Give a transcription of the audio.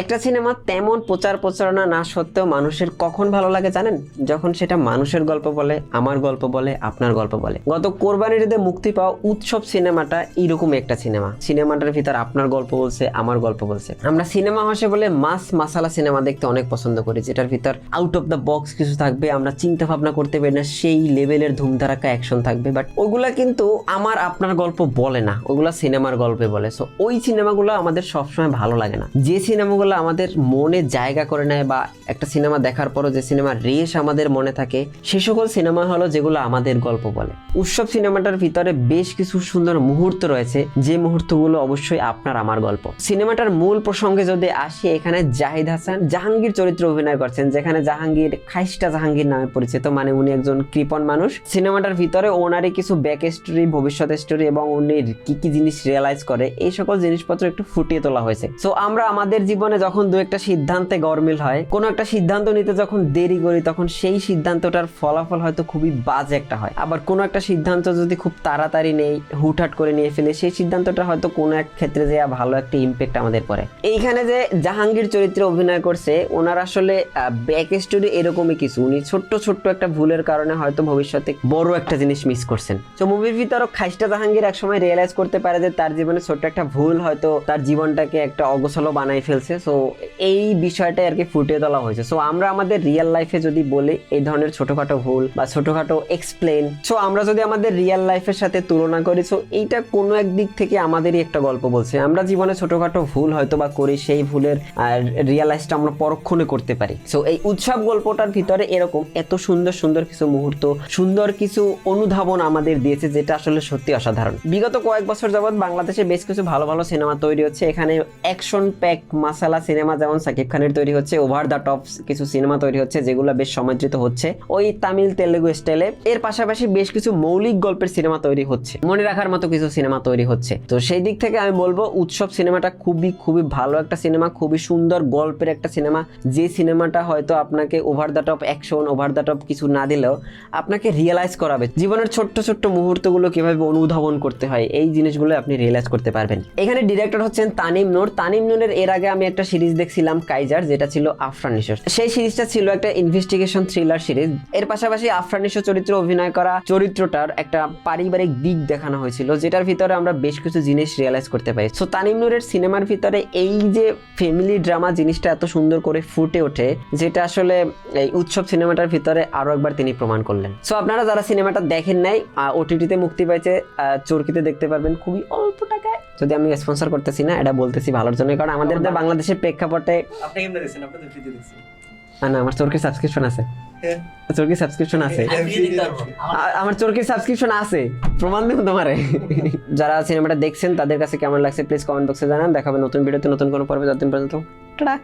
একটা সিনেমা তেমন প্রচার প্রচারণা না সত্ত্বেও মানুষের কখন ভালো লাগে জানেন? যখন সেটা মানুষের গল্প বলে, আমার গল্প বলে, আপনার গল্প বলে। গত কোরবানির ঈদে মুক্তি পাওয়া উৎসব সিনেমাটা এরকম একটা সিনেমা। সিনেমাটার ভিতর আপনার গল্প বলছে, আমার গল্প বলছে। আমরা সিনেমা হাসে বলে মাস মাসালা সিনেমা দেখতে অনেক পছন্দ করি, যেটার ভিতর আউট অফ দ্য বক্স কিছু থাকবে, আমরা চিন্তা ভাবনা করতে পারি না, সেই লেভেলের ধুমধারাক্কা অ্যাকশন থাকবে। বাট ওগুলা কিন্তু আমার আপনার গল্প বলে না, ওগুলা সিনেমার গল্পে বলে। সো ওই সিনেমাগুলো আমাদের সবসময় ভালো লাগে না। যে সিনেমাগুলো আমাদের মনে জায়গা করে নেয় বা একটা সিনেমা দেখার পরও যে সিনেমার রেশ আমাদের মনে থাকে, সে সকল সিনেমা হলো যেগুলো আমাদের গল্প বলে। উৎসব সিনেমাটার ভিতরে বেশ কিছু সুন্দর মুহূর্ত রয়েছে, যে মুহূর্তগুলো অবশ্যই আপনার আমার গল্প। সিনেমাটার মূল প্রসঙ্গে যদি আসি, এখানে জাহিদ হাসান জাহাঙ্গীর চরিত্রে অভিনয় করছেন, যেখানে জাহাঙ্গীর খাইস্টা জাহাঙ্গীর নামে পরিচিত মানে উনি একজন কৃপণ মানুষ। সিনেমাটার ভিতরে ওনারই কিছু ব্যাক স্টোরি ভবিষ্যৎ স্টোরি এবং উনি কি কি জিনিস রিয়েলাইজ করে, এই সকল জিনিসপত্র একটু ফুটিয়ে তোলা হয়েছে। সো আমরা আমাদের জীবনে যখন দু একটা সিদ্ধান্তে গরমিল হয়, কোনো একটা সিদ্ধান্ত নিতে যখন দেরি করি, তখন সেই সিদ্ধান্তটার ফলাফল হয়তো খুবই বাজে একটা হয়। আবার কোনো একটা সিদ্ধান্ত যদি খুব তাড়াতাড়ি নেই, হুটহাট করে নিয়ে ফেলে, সেই সিদ্ধান্তটা হয়তো কোনো এক ক্ষেত্রে যে ভালো একটা ইম্প্যাক্ট আমাদের পড়ে। এইখানে যে জাহাঙ্গীর চরিত্রে অভিনয় করছে, ওনার আসলে ব্যাক স্টোরি এরকমই কিছু। উনি ছোট্ট ছোট্ট একটা ভুলের কারণে হয়তো ভবিষ্যতে বড় একটা জিনিস মিস করছেন। তো মুভির ভিতরও খাইস্টা জাহাঙ্গীর একসময় রিয়েলাইজ করতে পারে যে, তার জীবনে ছোট্ট একটা ভুল হয়তো তার জীবনটাকে একটা অগোছালো বানাই ফেলছে। সো এই বিষয়টাই আর কি ফুটিয়ে তোলা হয়েছে। সো আমরা আমাদের রিয়েল লাইফে যদি বলি, এই ধরনের ছোটখাটো ভুল বা ছোটখাটো এক্সপ্লেন সো আমরা যদি আমাদের রিয়েল লাইফের সাথে তুলনা করি সো এইটা কোনো এক দিক থেকে আমাদেরই একটা গল্প বলছে। আমরা জীবনে ছোটখাটো ভুল হয়তো বা করি, সেই ভুলের রিয়েলাইজটা আমরা পরক্ষণে করতে পারি। সো এই উৎসব গল্পটার ভিতরে এরকম এত সুন্দর সুন্দর কিছু মুহূর্ত, সুন্দর কিছু অনুধাবন আমাদের দিয়েছে, যেটা আসলে সত্যি অসাধারণ। বিগত কয়েক বছর যাবৎ বাংলাদেশে বেশ কিছু ভালো ভালো সিনেমা তৈরি হচ্ছে। এখানে অ্যাকশন প্যাক মাসালা সিনেমা যেমন সাকিব খানের তৈরি হচ্ছে, ওভার দ্য টপ কিছু সিনেমা তৈরি হচ্ছে, যেগুলো বেশ সমাদৃত হচ্ছে। ওই তামিল তেলেগু স্টাইলে এর পাশাপাশি বেশ কিছু মৌলিক গল্পের সিনেমা তৈরি হচ্ছে। মনে রাখার মতো কিছু সিনেমা তৈরি হচ্ছে। তো সেই দিক থেকে আমি বলব, উৎসব সিনেমাটা খুবই খুবই ভালো একটা সিনেমা, খুবই সুন্দর গল্পের একটা সিনেমা। যে সিনেমাটা হয়তো আপনাকে over the top action over the top কিছু না দিলেও আপনাকে রিয়েলাইজ করাবে। জীবনের ছোট্ট ছোট্ট মুহূর্তগুলো কীভাবে অনুধাবন করতে হয়, এই জিনিসগুলো আপনি রিয়েলাইজ করতে পারবেন। এখানে ডিরেক্টর হচ্ছেন তানিম নূর। তানিম নূরের এর আগে আমি একটা সিরিজ দেখছিলাম, কাইজার, যেটা ছিল আফরানিশোর সেই সিরিজটা ছিল একটা ইনভেস্টিগেশন থ্রিলার সিরিজ। এর পাশাপাশি আফরানিশো চরিত্রে অভিনয় করা চরিত্রটার একটা পারিবারিক দিক দেখানো হয়েছিল, যেটার ভিতরে আমরা বেশ কিছু জিনিস রিয়েলাইজ করতে পারি। সো তানিম নুরের সিনেমার ভিতরে এই যে ফ্যামিলি ড্রামা জিনিসটা এত সুন্দর করে ফুটে ওঠে, যেটা আসলে এই উৎসব সিনেমাটার ভিতরে আরও একবার তিনি প্রমাণ করলেন। সো আপনারা যারা সিনেমাটা দেখেন নাই ওটিটিতে মুক্তি পাইছে চরকিতে দেখতে পারবেন। খুবই যদি আমি স্পন্সর করতেছি না এটা বলতেছি ভালোর জন্য কারণ আমাদের বাংলাদেশের প্রেক্ষাপটে আপনি কেমনে দেখছেন? আপনি তো ফ্রিতে দেখছেন না আমার চোরকি সাবস্ক্রিপশন আছে। হ্যাঁ। চরকির সাবস্ক্রিপশন আছে। আ- আমার চোরকির সাবস্ক্রিপশন আছে। প্রমাণ দেবো তোমারে। যারা সিনেমাটা দেখছেন তাদের কাছে কেমন লাগছে প্লিজ কমেন্ট বক্সে জানান। দেখাবে নতুন ভিডিওতে নতুন কোনো পর্বে যতদিন পর্যন্ত। টাটা।